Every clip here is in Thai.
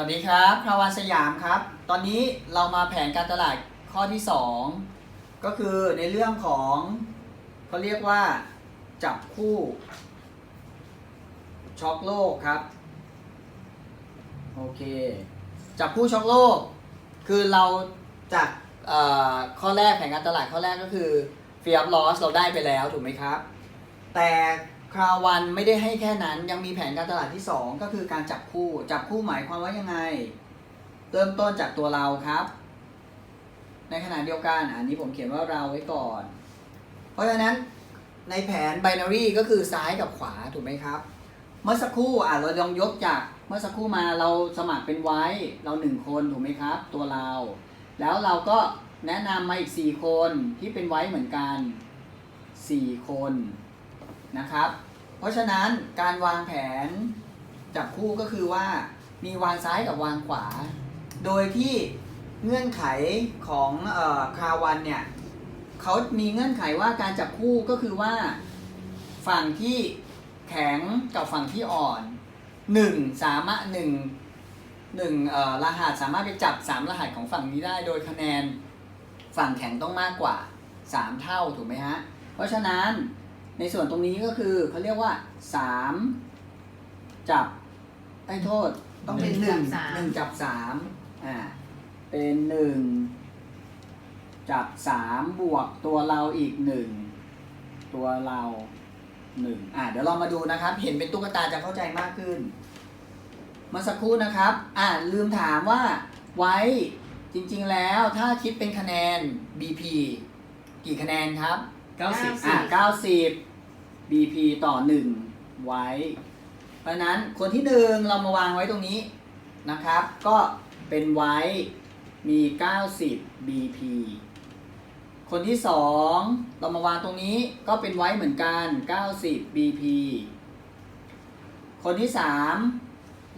วัสดีครับพราวานสยามครับ ตอนนี้เรามาแผนการตลาดข้อที่ 2 ก็คือในเรื่องของเขาเรียกว่าจับคู่ช็อกโลกครับโอเคจับคู่ช็อกโลก คือเราจากข้อแรกแผนการตลาดข้อแรกก็คือ fear of loss เราได้ไปแล้วถูกไหมครับ แต่ คราววันไม่ได้ให้แค่นั้นยังมีแผนการตลาดที่ 2 ก็คือการจับคู่ จับคู่หมายความว่ายังไง เริ่มต้นจากตัวเราครับ ในขณะเดียวกันอันนี้ผมเขียนว่าเราไว้ก่อน เพราะฉะนั้นในแผน binary ก็คือซ้ายกับขวาถูกไหมครับ เมื่อสักครู่อะเราลองยกจากเมื่อสักครู่มาเราสมัครเป็นไว้เราหนึ่งคนถูกไหมครับ ตัวเรา แล้วเราก็แนะนำมาอีก 4 คนที่เป็นไว้เหมือนกัน 4 คนนะครับ เพราะฉะนั้นการวางแผนจับคู่ก็คือว่ามีวางซ้ายกับวางขวา โดยที่เงื่อนไขของออคาวันเนี่ยเขามีเงื่อนไขว่าการจับคู่ก็คือว่าฝั่งที่แข็งกับฝั่งที่อ่อนหนึ่งสามารถหนึ่งหนึ่งรหัสสามารถไปจับสามรหัสของฝั่งนี้ได้ โดยคะแนนฝั่งแข็งต้องมากกว่าสามเท่าถูกไหมฮะ เพราะฉะนั้น ในส่วนตรงนี้ก็คือเขาเรียกว่าสามจับไอ้โทษ ต้องเป็นหหนึ่นึ่งงจับสามหนึ่งจับสามอ่าเป็นหนึ่งจับสามบวกตัวเราอีกหนึ่งตัวเราหนึ่งอ่าเดี๋ยวเรามาดูนะครับ เห็นเป็นตุ๊กตาจะเข้าใจมากขึ้นเมื่อสักครู่นะครับ อ่าลืมถามว่าไว้จริงๆแล้วถ้าคิดเป็นคะแนน BP กี่คะแนนครับ เก้าสิบอ่า90 BP ต่อ1ไว้ เพราะฉะนั้นคนที่หนึ่งเรามาวางไว้ตรงนี้นะครับ ก็เป็นไว้มี 90 BP คนที่สองเรามาวางตรงนี้ก็เป็นไว้เหมือนกัน 90 BP คนที่สาม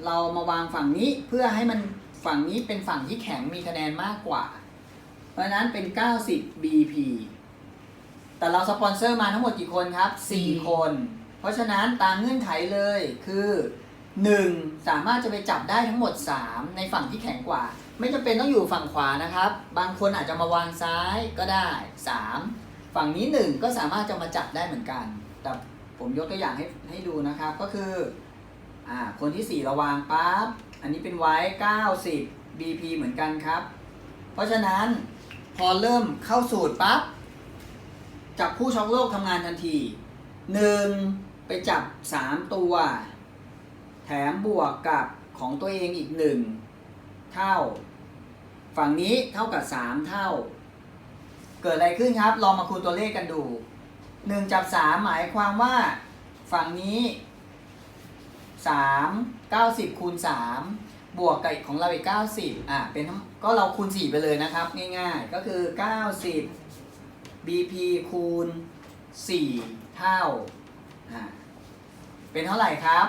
เรามาวางฝั่งนี้เพื่อให้มันฝั่งนี้เป็นฝั่งที่แข็งมีคะแนนมากกว่า เพราะฉะนั้นเป็น 90 BP แต่เราสปอนเซอร์มาทั้งหมดกี่คนครับ 4 คน เพราะฉะนั้นตามเงื่อนไขเลยคือ 1 สามารถจะไปจับได้ทั้งหมด 3 ในฝั่งที่แข็งกว่า ไม่จำเป็นต้องอยู่ฝั่งขวานะครับ บางคนอาจจะมาวางซ้ายก็ได้ 3 ฝั่งนี้ 1 ก็สามารถจะมาจับได้เหมือนกัน แต่ผมยกตัวอย่างให้ให้ดูนะครับ ก็คืออ่าคนที่4เราวางปั๊บอันนี้เป็นไว้90 BP เหมือนกันครับ เพราะฉะนั้นพอเริ่มเข้าสูตรปั๊บ จับคู่ช็อกโลกทำงานทันทีหนึ่งไปจับสามตัว แถมบวกกับของตัวเองอีกหนึ่งเท่า ฝั่งนี้เท่ากับสามเท่า เกิดอะไรขึ้นครับ ลองมาคูณตัวเลขกันดูหนึ่งจับสามหมายความว่า ฝั่งนี้สามเก้าสิบคูณสามบวกกับของเราอีกเก้าสิบอะเป็นก็เราคูณสี่ไปเลยนะครับ ง่ายๆ ก็คือเก้าสิบ BP คูณ 4 เท่าอ่า เป็นเท่าไหร่ครับ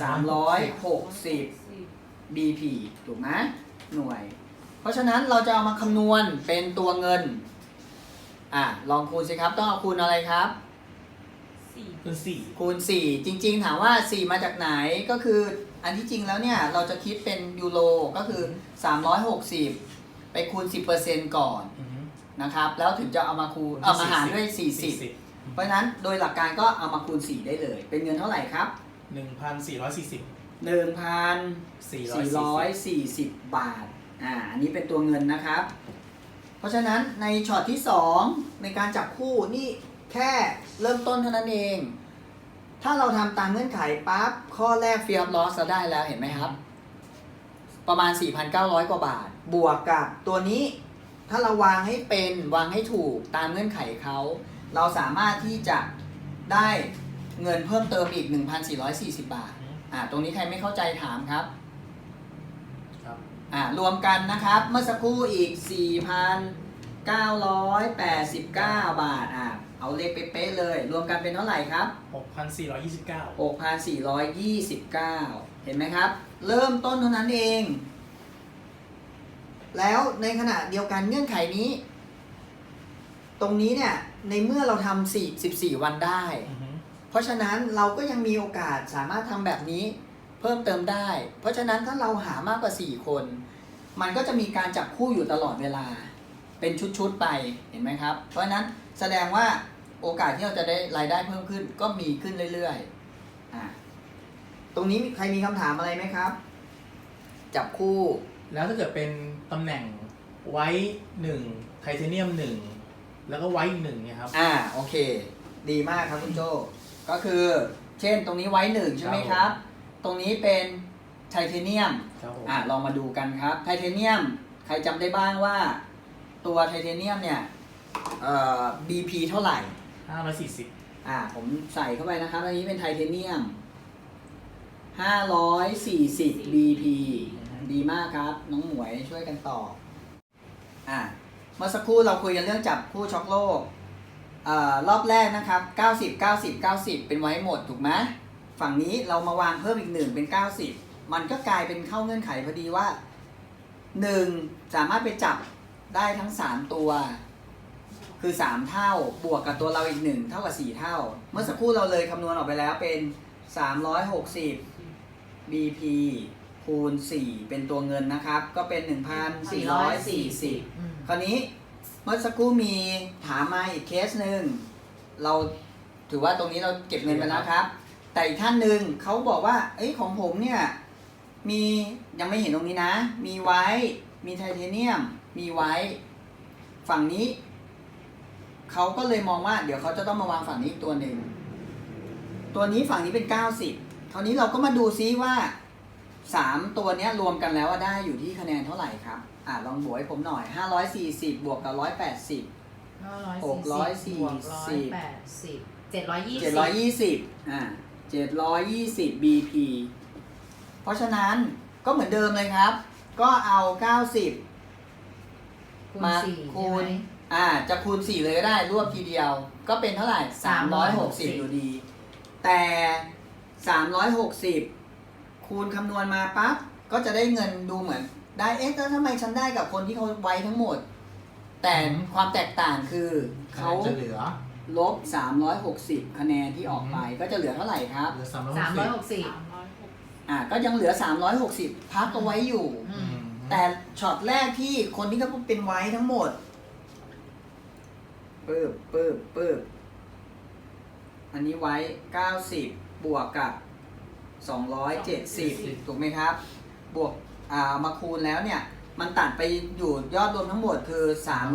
360 BP ถูกไหมหน่วย เพราะฉะนั้นเราจะเอามาคำนวณเป็นตัวเงิน อ่าลองคูณสิครับ ต้องเอาคูณอะไรครับสี่คือสี่คูณ 4 จริง ๆ ถามว่า 4 มาจากไหนก็คืออันที่จริงแล้วเนี่ย เราจะคิดเป็นยูโรก็คือ 360 ไปคูณ 10%ก่อนอือฮึ นะครับ แล้วถึงจะเอามาคูณเอามาหารด้วย 40 เพราะฉะนั้นโดยหลักการก็เอามาคูณ 4 ได้เลย เป็นเงินเท่าไหร่ครับ หนึ่งพันสี่ร้อยสี่สิบสี่1,440 บาท อ่า อันนี้เป็นตัวเงินนะครับ เพราะฉะนั้นในช็อตที่ 2 ในการจับคู่นี่แค่เริ่มต้นเท่านั้นเอง ถ้าเราทำตามเงื่อนไขปั๊บ ข้อแรก Fear of Loss เราได้แล้วเห็นไหมครับ ประมาณ 4,900 กว่าบาท บวกกับตัวนี้ ถ้าเราวางให้เป็นวางให้ถูกตามเงื่อนไขเขา เราสามารถที่จะได้เงินเพิ่มเติมอีก 1,440 บาท อ่า ตรงนี้ใครไม่เข้าใจถามครับ ครับ อ่า รวมกันนะครับ เมื่อสักครู่อีก 4,989 บาท อ่า เอาเลขเป๊ะๆเลย รวมกันเป็นเท่าไหร่ครับหกพันสี่ร้อยยี่สิบเก้า6,429 เห็นไหมครับ เริ่มต้นเท่านั้นเอง แล้วในขณะเดียวกันเงื่อนไขนี้ ตรงนี้เนี่ย ในเมื่อเราทำ4 14วันได้อือฮึเพราะฉะนั้นเราก็ยังมีโอกาสสามารถทำแบบนี้เพิ่มเติมได้ เพราะฉะนั้นถ้าเราหามากกว่า4คน มันก็จะมีการจับคู่อยู่ตลอดเวลา เป็นชุดๆไปเห็นไหมครับ เพราะฉะนั้นแสดงว่าโอกาสที่เราจะได้รายได้เพิ่มขึ้นก็มีขึ้นเรื่อยๆอะตรงนี้มีใครมีคำถามอะไรไหมครับ จับคู่ แล้วถ้าเกิดเป็นตำแหน่งไว้หนึ่งไทเทเนียมหนึ่งแล้วก็ไว้อีกหนึ่งเนี่ยครับ อ่าโอเค ดีมากครับคุณโจก็คือ เช่นตรงนี้ไว้หนึ่งใช่ไหมครับตรงนี้เป็นไทเทเนียม ครับผม อ่าลองมาดูกันครับไทเทเนียมใครจำได้บ้างว่าตัวไทเทเนียมเนี่ยเอ่อ BP เท่าไหร่ ห้าร้อยสี่สิบอ่าผมใส่เข้าไปนะครับ อันนี้เป็นไทเทเนียม 540 BP ดีมากครับ น้องหมวยช่วยกันตอบอ่าเมื่อสักครู่เราคุยกันเรื่องจับคู่ช็อกโลกเอ่รอบแรกนะครับ 90 90 90 เป็นไว้หมดถูกไหมฝั่งนี้เรามาวางเพิ่มอีกหนึ่งเป็น 90 มันก็กลายเป็นเข้าเงื่อนไขพอดีว่า 1 สามารถไปจับได้ทั้ง 3 ตัว คือ 3 เท่าบวกกับตัวเราอีก 1 เท่ากับ 4 เท่า เมื่อสักครู่เราเลยคำนวณออกไปแล้วเป็น 360 BP คูณ 4 เป็นตัวเงินนะครับ ก็เป็น 1,440 อืมคราวนี้เมื่อสักครู่มีถามมาอีกเคสหนึ่งเราถือว่าตรงนี้เราเก็บเงินไปแล้วครับ แต่อีกท่านหนึ่งเขาบอกว่า เอ้ยของผมเนี่ย มียังไม่เห็นตรงนี้นะ มีไว้ มีไทเทเนียม มีไว้ ฝั่งนี้ เขาก็เลยมองว่า เดี๋ยวเขาจะต้องมาวางฝั่งนี้อีกตัวหนึ่ง ตัวนี้ฝั่งนี้เป็น 90คราวนี้เราก็มาดูซิว่า สามตัวเนี้ยรวมกันแล้วว่าได้อยู่ที่คะแนนเท่าไหร่ครับ อ่าลองบวกให้ผมหน่อย 540 บวกกับ 180ห้าร้อยหกร้อยสี่บวกร้อสิยบแปดสิบเจ็ดร้อยยี่สิบ720อ่า720 BP เพราะฉะนั้นก็เหมือนเดิมเลยครับ ก็เอา 90 คูณมาสี่คูใช่ไหณมอ่าจะคูณ 4 เลยก็ได้รวบทีเดียว ก็เป็นเท่าไหร่ 360 360 อยู่ดี แต่ 360 คูณคำนวณมาปั๊บก็จะได้เงินดูเหมือน ได้เอ๊ะแล้วทำไมฉันได้กับคนที่เขาไว้ทั้งหมด แต่ความแตกต่างคือเขาจะเหลือลบ 360 คะแนนที่ออกไปก็จะเหลือเท่าไหร่ครับเหลือสามสามร้ร้ออยยหหกกสิบสิบอ่าก็ยังเหลือ 360 พักเอาไว้อยู่ อืมแต่ช็อตแรกที่คนที่เขาเป็นไว้ทั้งหมดปึ๊บปึ๊บปึ๊บอันนี้ไว้ 90 บวกกับ 270 ถูกไหมครับ บวกอ่ามาคูณแล้วเนี่ย มันตัดไปอยู่ยอดรวมทั้งหมดคือ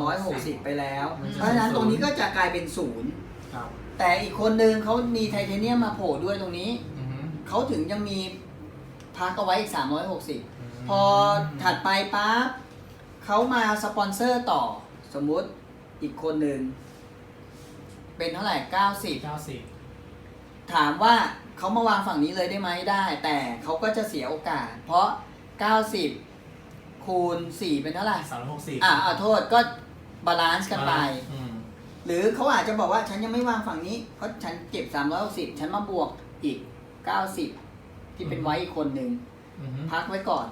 360 ไปแล้ว เพราะฉะนั้นตรงนี้ก็จะกลายเป็นศูนย์ครับแต่อีกคนนึงเขามีไทเทเนียมมาโผล่ด้วยตรงนี้ อือฮึเขาถึงยังมีพักเอาไว้อีก 360 พอถัดไปปั๊บเขามาสปอนเซอร์ต่อ สมมุติอีกคนหนึ่ง เป็นเท่าไหร่เก้าสิบ90ถามว่า เขามาวางฝั่งนี้เลยได้ไหมได้ แต่เขาก็จะเสียโอกาส เพราะ 90 คูณ 4 เป็นเท่าไหร่สามร้อยหกสิบอ่าเอาโทษก็บาลานซ์กันไป อืมหรือเขาอาจจะบอกว่าฉันยังไม่วางฝั่งนี้ เพราะฉันเก็บ 360 ฉันมาบวกอีก 90 ที่เป็นไว้อีกคนหนึ่ง อือฮึพักไว้ก่อน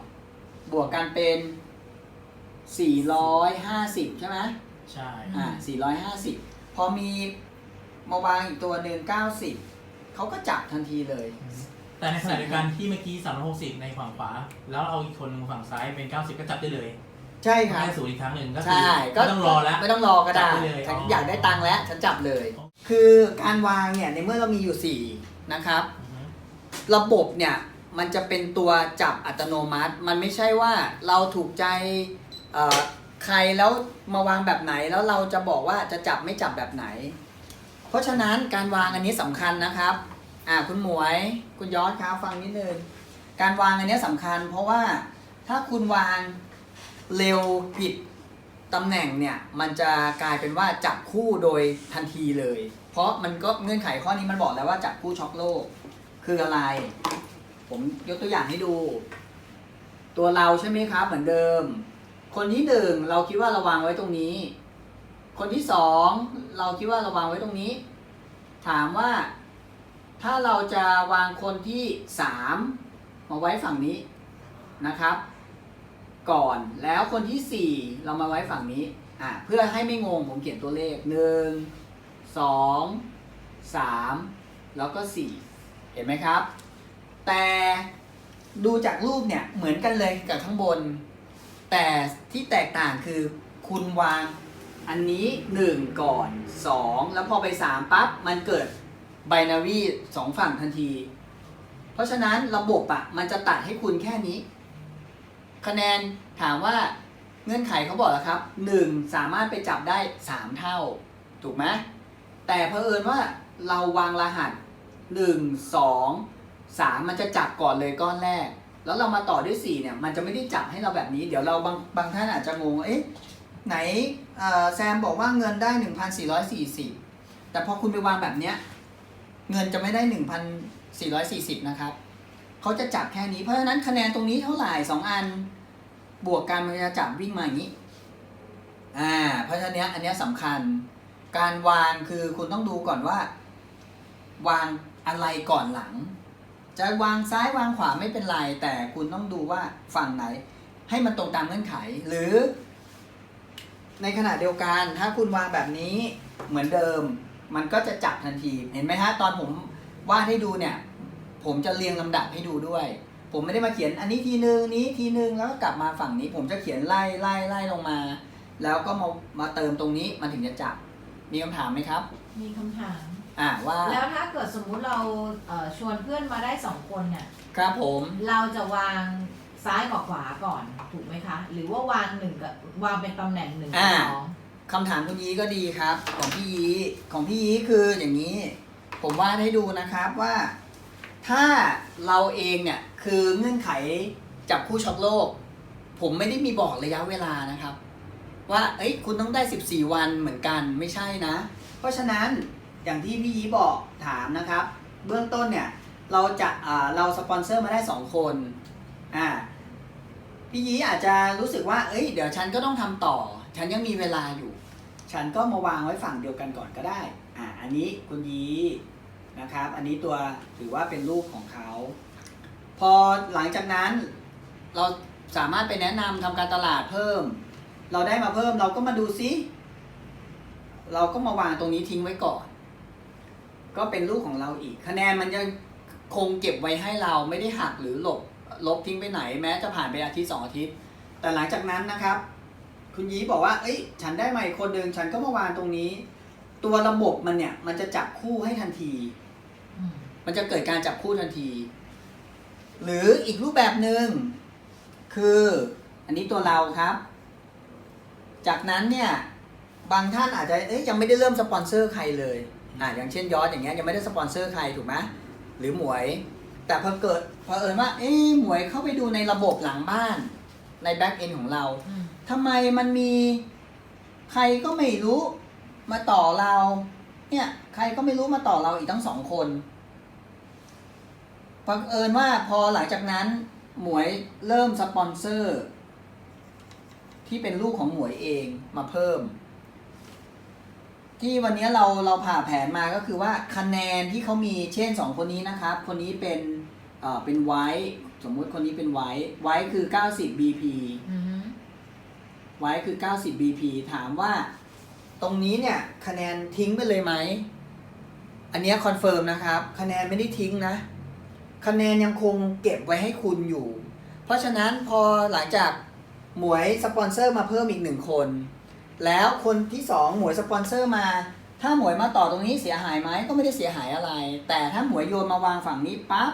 บวกกันเป็น 450 ใช่ไหม ใช่ อ่า450 พอมีมาวางอีกตัวหนึ่ง90 เขาก็จับทันทีเลย แต่ในขณะเดียวกันที่เมื่อกี้สามร้อยหกสิบในฝั่งขวา แล้วเอาอีกคนหนึ่งฝั่งซ้ายเป็นเก้าสิบก็จับได้เลยใช่ครับแค่ศูนย์อีกครั้งหนึ่งก็คือใช่ไม่ต้องรอแล้ว ไม่ต้องรอก็ได้จับได้เลยฉันอ๋อออยากได้ตังค์แล้วฉันจับเลยคือการวางเนี่ยในเมื่อเรามีอยู่ 4 นะครับ อือฮึ ระบบเนี่ยมันจะเป็นตัวจับอัตโนมัติ มันไม่ใช่ว่าเราถูกใจเอ่อใครแล้วมาวางแบบไหน แล้วเราจะบอกว่าจะจับไม่จับแบบไหน เพราะฉะนั้นการวางอันนี้สำคัญนะครับอ่าคุณหมวยคุณยอดครับฟังนิดนึงการวางอันนี้สำคัญ เพราะว่าถ้าคุณวางเร็วผิดตำแหน่งเนี่ยมันจะกลายเป็นว่าจับคู่โดยทันทีเลย เพราะมันก็เงื่อนไขข้อนี้มันบอกแล้วว่าจับคู่ช็อกโลกคืออะไร ผมยกตัวอย่างให้ดู ตัวเราใช่ไหมครับเหมือนเดิม คนที่หนึ่งเราคิดว่าเราวางไว้ตรงนี้ คนที่สองเราคิดว่าเราวางไว้ตรงนี้ ถามว่า ถ้าเราจะวางคนที่สามมาไว้ฝั่งนี้นะครับ ก่อนแล้วคนที่สี่เรามาไว้ฝั่งนี้อะเพื่อให้ไม่งงผมเขียนตัวเลขหนึ่งสองสามแล้วก็สี่เห็นไหมครับ แต่ดูจากรูปเนี่ยเหมือนกันเลยกับข้างบน แต่ที่แตกต่างคือคุณวาง อันนี้หนึ่งก่อนสองแล้วพอไปสามปั๊บ มันเกิดไบนารีสองฝั่งทันที เพราะฉะนั้นระบบอะมันจะตัดให้คุณแค่นี้ คะแนนถามว่าเงื่อนไขเขาบอกแล้วครับหนึ่งสามารถไปจับได้สามเท่า ถูกไหมแต่เพอเอิญว่าเราวางรหัสหนึ่งสองสามมันจะจับก่อนเลยก้อนแรก แล้วเรามาต่อด้วยสี่เนี่ย มันจะไม่ได้จับให้เราแบบนี้ เดี๋ยวเราบางบางท่านอาจจะงงเอ๊ะ ไหนแซมบอกว่าเงินได้ 1,440 แต่พอคุณไปวางแบบเนี้ยเงินจะไม่ได้ 1,440 นะครับเขาจะจับแค่นี้เพราะฉะนั้นคะแนนตรงนี้เท่าไหร่สองอันบวกกันมันจะจับวิ่งมาอย่างนี้อ่าเพราะฉะนั้นเนี้อันนี้สำคัญ การวางคือคุณต้องดูก่อนว่า วางอะไรก่อนหลัง จะวางซ้ายวางขวาไม่เป็นไร แต่คุณต้องดูว่าฝั่งไหน ให้มันตรงตามเงื่อนไขหรือ ในขณะเดียวกัน ถ้าคุณวางแบบนี้เหมือนเดิม มันก็จะจับทันที เห็นไหมฮะตอนผมวาดให้ดูเนี่ย ผมจะเรียงลำดับให้ดูด้วย ผมไม่ได้มาเขียนอันนี้ทีนึงนี้ทีนึงแล้วก็กลับมาฝั่งนี้ ผมจะเขียนไล่ไล่ไล่ลงมา แล้วก็มามาเติมตรงนี้มันถึงจะจับ มีคำถามไหมครับ มีคำถามอ่าว่าแล้วถ้าเกิดสมมุติเราเอ่อชวนเพื่อนมาได้สองคนเนี่ยครับผมเราจะวาง ซ้ายกับขวาก่อนถูกไหมคะ หรือว่าวางหนึ่งกับวางเป็นตำแหน่งหนึ่งกับสองคำถามคุณยีก็ดีครับ ของพี่ยีของพี่ยีคืออย่างนี้ ผมวาดให้ดูนะครับว่า ถ้าเราเองเนี่ยคือเงื่อนไขจับคู่ช็อกโลก ผมไม่ได้มีบอกระยะเวลานะครับ ว่าเอ้ยคุณต้องได้ 14 วันเหมือนกันไม่ใช่นะ เพราะฉะนั้นอย่างที่พี่ยีบอกถามนะครับ เบื้องต้นเนี่ยเราจะอ่าเราสปอนเซอร์มาได้ 2 คนอ่า พี่ยีอาจจะรู้สึกว่า เอ้ย เดี๋ยวฉันก็ต้องทำต่อ ฉันยังมีเวลาอยู่ ฉันก็มาวางไว้ฝั่งเดียวกันก่อนก็ได้ อ่า อันนี้คุณยีนะครับ อันนี้ตัวถือว่าเป็นรูปของเขา พอหลังจากนั้นเราสามารถไปแนะนำทำการตลาดเพิ่ม เราได้มาเพิ่มเราก็มาดูซิ เราก็มาวางตรงนี้ทิ้งไว้ก่อน ก็เป็นรูปของเราอีก คะแนนมันยังคงเก็บไว้ให้เราไม่ได้หักหรือหลบ ลบทิ้งไปไหนแม้จะผ่านไปอาทิตย์สองอาทิตย์ แต่หลังจากนั้นนะครับ คุณยีบอกว่า เอ้ย ฉันได้มาอีกคนหนึ่งฉันก็มาวางตรงนี้ ตัวระบบมันเนี่ย มันจะจับคู่ให้ทันทีอืมมันจะเกิดการจับคู่ทันที หรืออีกรูปแบบหนึ่งคือ อันนี้ตัวเราครับ จากนั้นเนี่ย บางท่านอาจจะเอ้ยยังไม่ได้เริ่มสปอนเซอร์ใครเลยอ่าอย่างเช่นยอดอย่างเงี้ยยังไม่ได้สปอนเซอร์ใครถูกไหมหรือหมวย แต่พอเกิดพอเอิญว่า เอ้ยหมวยเข้าไปดูในระบบหลังบ้าน ในแบ็กเอนของเราอืมทำไมมันมีใครก็ไม่รู้มาต่อเรา เนี่ย ใครก็ไม่รู้มาต่อเราอีกทั้งสองคนบังเอิญว่าพอหลังจากนั้น หมวยเริ่มสปอนเซอร์ ที่เป็นลูกของหมวยเองมาเพิ่ม ที่วันนี้เราเราผ่าแผนมาก็คือว่าคะแนนที่เขามีเช่นสองคนนี้นะครับ คนนี้เป็น เอ่อเป็นไวท์สมมุติคนนี้เป็นไวท์ไวท์คือ 90 BP อือฮึไว้คือ 90 BP ถามว่าตรงนี้เนี่ย คะแนนทิ้งไปเลยไหม อันเนี้คอนเฟิร์มนะครับ คะแนนไม่ได้ทิ้งนะ คะแนนยังคงเก็บไว้ให้คุณอยู่ เพราะฉะนั้นพอหลังจากหมวยสปอนเซอร์มาเพิ่มอีกหนึ่งคน แล้วคนที่สองหมวยสปอนเซอร์มา ถ้าหมวยมาต่อตรงนี้เสียหายไหมก็ไม่ได้เสียหายอะไร แต่ถ้าหมวยโยนมาวางฝั่งนี้ปั๊บ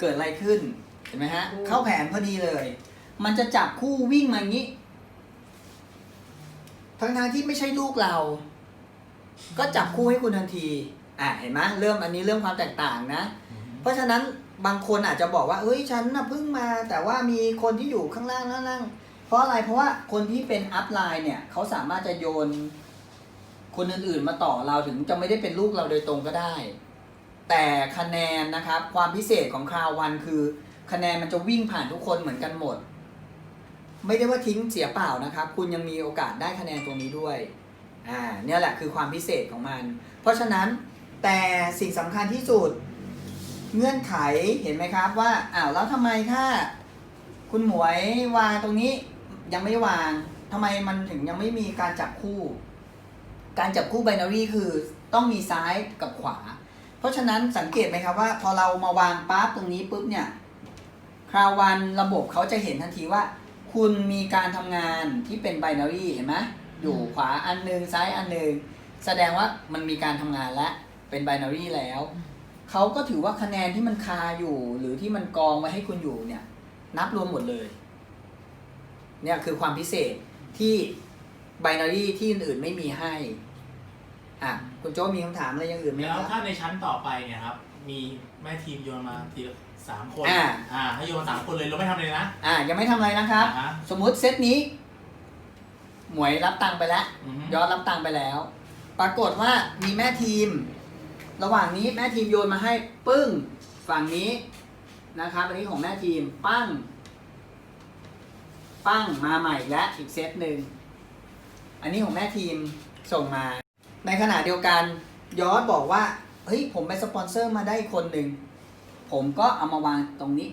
เกิดอะไรขึ้น เห็นไหมฮะ เข้าแผนพอดีเลย มันจะจับคู่วิ่งมาอย่างนี้ ทั้งทางๆที่ไม่ใช่ลูกเรา ก็จับคู่ให้คุณทันที อะเห็นไหมเริ่มอันนี้เริ่มความแตกต่างนะ เพราะฉะนั้นบางคนอาจจะบอกว่าเฮ้ยฉันน่ะเพิ่งมา แต่ว่ามีคนที่อยู่ข้างล่างนั่งๆเพราะอะไร เพราะว่าคนที่เป็นอัพไลน์เนี่ย เขาสามารถจะโยนคนอื่นๆมาต่อเราถึงจะไม่ได้เป็นลูกเราโดยตรงก็ได้ แต่คะแนนนะครับความพิเศษของคราววันคือ คะแนนมันจะวิ่งผ่านทุกคนเหมือนกันหมด ไม่ได้ว่าทิ้งเสียเปล่านะครับ คุณยังมีโอกาสได้คะแนนตรงนี้ด้วยอ่าเนี่ยแหละคือความพิเศษของมัน เพราะฉะนั้นแต่สิ่งสำคัญที่สุดเงื่อนไขเห็นไหมครับว่าอ้าวแล้วทำไมถ้าคุณหมวยวางตรงนี้ยังไม่วางทำไมมันถึงยังไม่มีการจับคู่ การจับคู่ไบนารี่คือต้องมีซ้ายกับขวา เพราะฉะนั้นสังเกตไหมครับว่าพอเรามาวางปั๊บตรงนี้ปุ๊บเนี่ยคราววันระบบเขาจะเห็นทันทีว่า คุณมีการทำงานที่เป็นไบนารีเห็นไหมอยู่ขวาอันหนึงซ้ายอันหนึงแสดงว่ามันมีการทำงานและเป็นไบนารีแล้ว เขาก็ถือว่าคะแนนที่มันคาอยู่ หรือที่มันกองไว้ให้คุณอยู่เนี่ย นับรวมหมดเลย เนี่ยคือความพิเศษที่ไบนารีที่อื่นๆไม่มีให้ อะคุณโจ้มีคำถามอะไรอย่างอื่นไหมแล้วครับถ้าในชั้นต่อไปเนี่ยครับ มีแม่ทีมโยนมาทีละสามคนอ่า อ่าถ้าโยนสามคนเลยเราไม่ทำเลยนะ อะยังไม่ทำอะไรนะครับ อ่าฮะ สมมุติเซตนี้ หมวยรับตังค์ไปแล้ว อือฮึยอดรับตังค์ไปแล้ว ปรากฏว่ามีแม่ทีม ระหว่างนี้แม่ทีมโยนมาให้ปึ้งฝั่งนี้นะครับ อันนี้ของแม่ทีม ปั้ง ปั้งมาใหม่และอีกเซตหนึ่ง อันนี้ของแม่ทีมส่งมา ในขณะเดียวกันยอดบอกว่าเฮ้ยผมไปสปอนเซอร์มาได้คนหนึ่ง ผมก็เอามาวางตรงนี้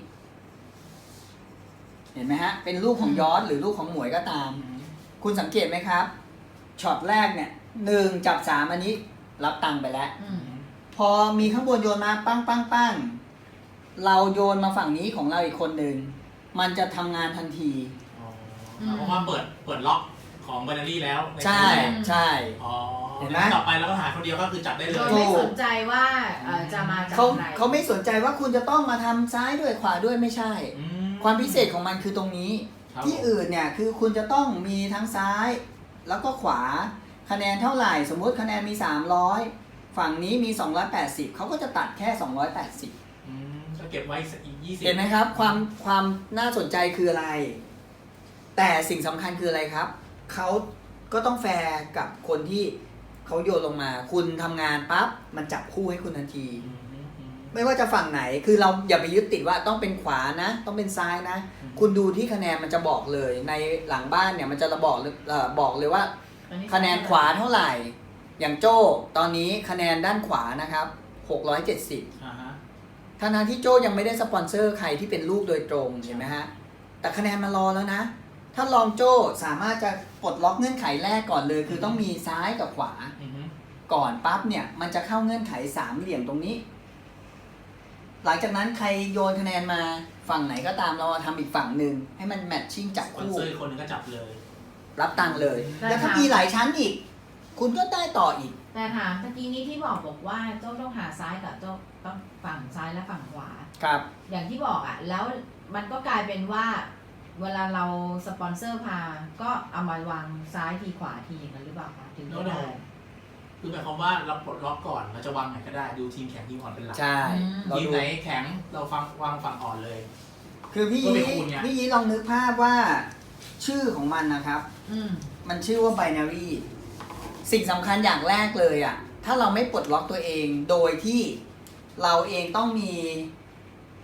เห็นไหมฮะ เป็นรูปของยอดหรือรูปของหมวยก็ตามอืมคุณสังเกตไหมครับช็อตแรกเนี่ยหนึ่งจับสามอันนี้ รับตังค์ไปแล้วอืมพอมีข้างบนโยนมาปั้งปั้งปั้งเราโยนมาฝั่งนี้ของเราอีกคนหนึ่ง มันจะทำงานทันทีอ๋อเพราะว่าเปิดเปิดล็อกของไบนารี่แล้วนใช่ชั้นแรกใช่ อ๋อ เห็นไหม ต่อไปเราก็หาคนเดียวก็คือจับได้เลโดยย ไม่สนใจว่าเอ่อจะมาจากเขาไหนเขาไม่สนใจว่าคุณจะต้องมาทำซ้ายด้วยขวาด้วยไม่ใช่ อืมความพิเศษของมันคือตรงนี้ ครับที่ผมอื่นเนี่ยคือคุณจะต้องมีทั้งซ้าย แล้วก็ขวาคะแนนเท่าไหร่ สมมุติคะแนนมี 300 ฝั่งนี้มี 280 เขาก็จะตัดแค่ 280 อืมก็เก็บไว้อีกยี่สิบเห็นไหมครับ ความความน่าสนใจคืออะไร แต่สิ่งสำคัญคืออะไรครับ เขาก็ต้องแฟร์กับคนที่ เขาโยนลงมา คุณทำงานปั๊บมันจับคู่ให้คุณทันที อืมอืมอืม ไม่ว่าจะฝั่งไหนคือเราอย่าไปยึดติดว่าต้องเป็นขวานะ ต้องเป็นซ้ายนะ อืม คุณดูที่คะแนนมันจะบอกเลย ในหลังบ้านเนี่ยมันจะระบอกเลยเอ่อบอกเลยว่า อันนี้คะแนนขวาเท่าไหร่ อย่างโจ้ตอนนี้คะแนนด้านขวานะครับ 670อ่าฮะทั้งนั้นที่โจ้ยังไม่ได้สปอนเซอร์ใครที่เป็นลูกโดยตรงเห็นไหมฮะ แต่คะแนนมารอแล้วนะ ถ้าลองโจ้สามารถจะปลดล็อกเงื่อนไขแรกก่อนเลย คือต้องมีซ้ายกับขวา อือฮึก่อนปั๊บเนี่ย มันจะเข้าเงื่อนไขสามเหลี่ยมตรงนี้ หลังจากนั้นใครโยนคะแนนมาฝั่งไหนก็ตามเราทำอีกฝั่งหนึ่งให้มันแมทชิ่งจับสปอนคู่ เซอร์อีกคนหนึงก็จับเลย รับตังค์เลยแล้วถ้ามีหลายชั้นอีก คุณก็ได้ต่ออีก แต่ถามตะกี้นี้ที่บอกบอกว่าโจ้ต้องหาซ้ายกับโจ้ต้องฝั่งซ้ายและฝั่งขวา ครับ อย่างที่บอกอะ แล้วมันก็กลายเป็นว่า เวลาเราสปอนเซอร์พา ก็เอามาวางซ้ายทีขวาทีอย่างนั้นหรือเปล่าคะถึงโน้จะโนได้ คือหมายความว่าเราปลดล็อกก่อนเราจะวางไหนก็ได้ดูทีมแข็งทีมอ่อนเป็นหลักใช่อืม เราทีมดูไหนแข็งเราฟังวางฝั่งอ่อนเลย คือพี่ก็ยีเป็นคูณไง พี่ยีลองนึกภาพว่าชื่อของมันนะครับ อืม มันชื่อว่า binary สิ่งสำคัญอย่างแรกเลยอะ่ะถ้าเราไม่ปลดล็อกตัวเองโดยที่เราเองต้องมี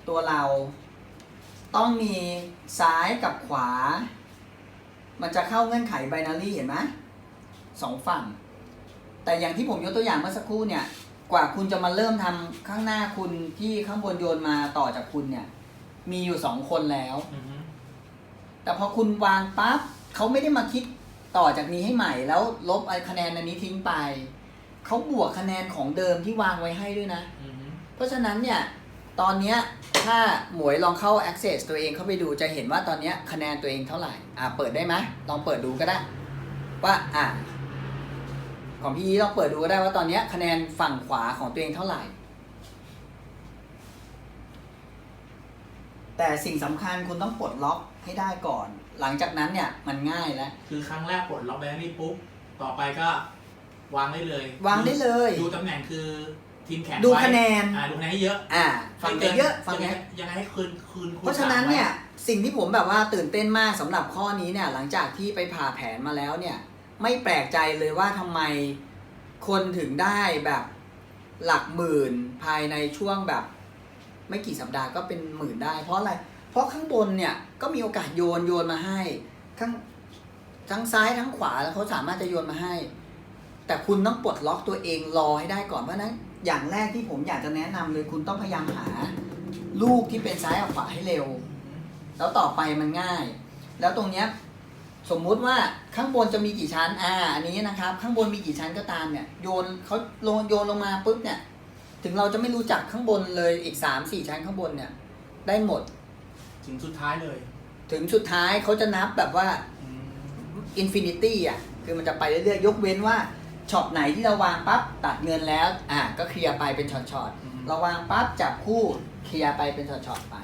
ตัวเรา ต้องมีซ้ายกับขวา มันจะเข้าเงื่อนไข binary เห็นไหมสองฝั่ง แต่อย่างที่ผมยกตัวอย่างเมื่อสักครู่เนี่ย กว่าคุณจะมาเริ่มทำข้างหน้าคุณที่ข้างบนโยนมาต่อจากคุณเนี่ย มีอยู่สองคนแล้วอือฮึแต่พอคุณวางปั๊บเขาไม่ได้มาคิดต่อจากนี้ให้ใหม่แล้วลบไอ้คะแนนอันนี้ทิ้งไป เขาบวกคะแนนของเดิมที่วางไว้ให้ด้วยนะอือฮึเพราะฉะนั้นเนี่ย ตอนเนี้ยถ้าหมวยลองเข้า access ตัวเองเข้าไปดูจะเห็นว่าตอนเนี้ยคะแนนตัวเองเท่าไหร่ อ่าเปิดได้ไหมลองเปิดดูก็ได้ ว่าอ่าของพี่ลองเปิดดูก็ได้ว่าตอนเนี้ยคะแนนฝั่งขวาของตัวเองเท่าไหร่ แต่สิ่งสำคัญคุณต้องปลดล็อกให้ได้ก่อน หลังจากนั้นเนี่ยมันง่ายแล้ว คือครั้งแรกปลดล็อกแบงค์นี่ปุ๊บ ต่อไปก็วางได้เลยวางได้เลย ดูตำแหน่งคือ ทีมแข็งดูไว้คะแนน อ่าดูคะแนนให้เยอะอ่าฝั่งไหนเยอะฝั่งไหนยังไงยังไงให้คืนคืนคูณเพราะฉะนั้นสมไว้เนี่ยสิ่งที่ผมแบบว่าตื่นเต้นมากสำหรับข้อนี้เนี่ยหลังจากที่ไปผ่าแผนมาแล้วเนี่ย ไม่แปลกใจเลยว่าทำไมคนถึงได้แบบหลักหมื่นภายในช่วงแบบ ไม่กี่สัปดาห์ก็เป็นหมื่นได้ เพราะอะไร เพราะข้างบนเนี่ยก็มีโอกาสโยนโยนมาให้ข้างทั้งซ้ายทั้งขวาแล้วเขาสามารถจะโยนมาให้ แต่คุณต้องปลดล็อกตัวเองรอให้ได้ก่อนเพราะฉะนั้น อย่างแรกที่ผมอยากจะแนะนำเลยคุณต้องพยายามหา ลูกที่เป็นซ้ายกับขวาให้เร็ว แล้วต่อไปมันง่าย แล้วตรงเนี้ยสมมุติว่าข้างบนจะมีกี่ชั้นอ่าอันนี้นะครับ ข้างบนมีกี่ชั้นก็ตามเนี่ยโยนเขาลงโยนลงมาปุ๊บเนี่ย ถึงเราจะไม่รู้จักข้างบนเลยอีกสามสี่ชั้นข้างบนเนี่ย ได้หมดถึงสุดท้ายเลยถึงสุดท้ายเขาจะนับแบบว่าอืมอินฟินิตี้อะ คือมันจะไปเรื่อยๆ ยกเว้นว่า ช็อตไหนที่เราวางปั๊บตัดเงินแล้วอะก็เคลียร์ไปเป็นช็อตๆเราวางปั๊บจับคู่เคลียร์ไปเป็นช็อตๆไป